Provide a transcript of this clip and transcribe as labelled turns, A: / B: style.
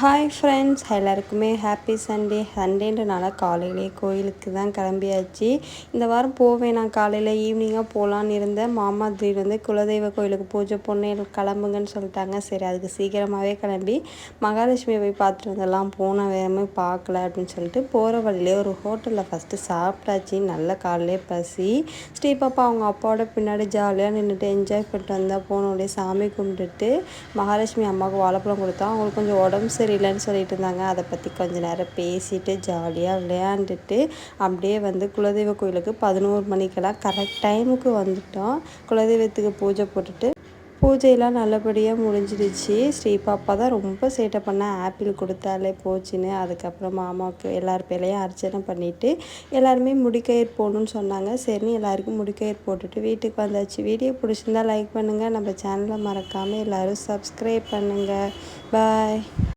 A: Hi friends எல்லாருக்குமே happy Sunday சண்டேன்றனால காலையிலே கோயிலுக்கு தான் கிளம்பியாச்சு. இந்த வாரம் போவேன். நான் காலையில் ஈவினிங்காக போகலான்னு இருந்தேன். மாமா திடீர் வந்து குலதெய்வ கோயிலுக்கு பூஜை பொண்ணு கிளம்புங்கன்னு சொல்லிட்டாங்க. சரி அதுக்கு சீக்கிரமாகவே கிளம்பி மகாலட்சுமியை போய் பார்த்துட்டு வந்தெல்லாம் போன வேறமே பார்க்கல அப்படின்னு சொல்லிட்டு போகிற வழியிலே ஒரு ஹோட்டலில் ஃபஸ்ட்டு சாப்பிட்டாச்சு. நல்ல காலையிலே பசி. ஸ்ரீ பாப்பா அவங்க அப்பாவோட பின்னாடி ஜாலியாக நின்றுட்டு என்ஜாய் பண்ணிட்டு வந்தால் போனோடனே சாமி கும்பிட்டுட்டு மகாலட்சுமி அம்மாவுக்கு வாழைப்பழம் கொடுத்தா அவங்களுக்கு கொஞ்சம் உடம்பு சரியில்லைன்னு சொல்லிட்டு இருந்தாங்க அதை பற்றி கொஞ்ச நேரம் பேசிட்டு ஜாலியாக விளையாண்டுட்டு அப்படியே வந்து குலதெய்வ கோயிலுக்கு பதினோரு மணிக்கெல்லாம் கரெக்ட் டைமுக்கு வந்துட்டோம். குலதெய்வத்துக்கு பூஜை போட்டுட்டு பூஜையெல்லாம் நல்லபடியாக முடிஞ்சிடுச்சு. ஸ்ரீ பாப்பா தான் ரொம்ப சேட்டை பண்ண ஆப்பிள் கொடுத்தாலே போச்சுன்னு. அதுக்கப்புறம் மாமாவுக்கு எல்லார் பேரையும் அர்ச்சனை பண்ணிவிட்டு எல்லாருமே முடிக்கயிறு போகணுன்னு சொன்னாங்க. சரின்னு எல்லாருக்கும் முடிக்கயிர் போட்டுட்டு வீட்டுக்கு வந்தாச்சு. வீடியோ பிடிச்சிருந்தா லைக் பண்ணுங்கள் நம்ம சேனலை மறக்காமல் எல்லோரும் சப்ஸ்கிரைப் பண்ணுங்கள் பாய்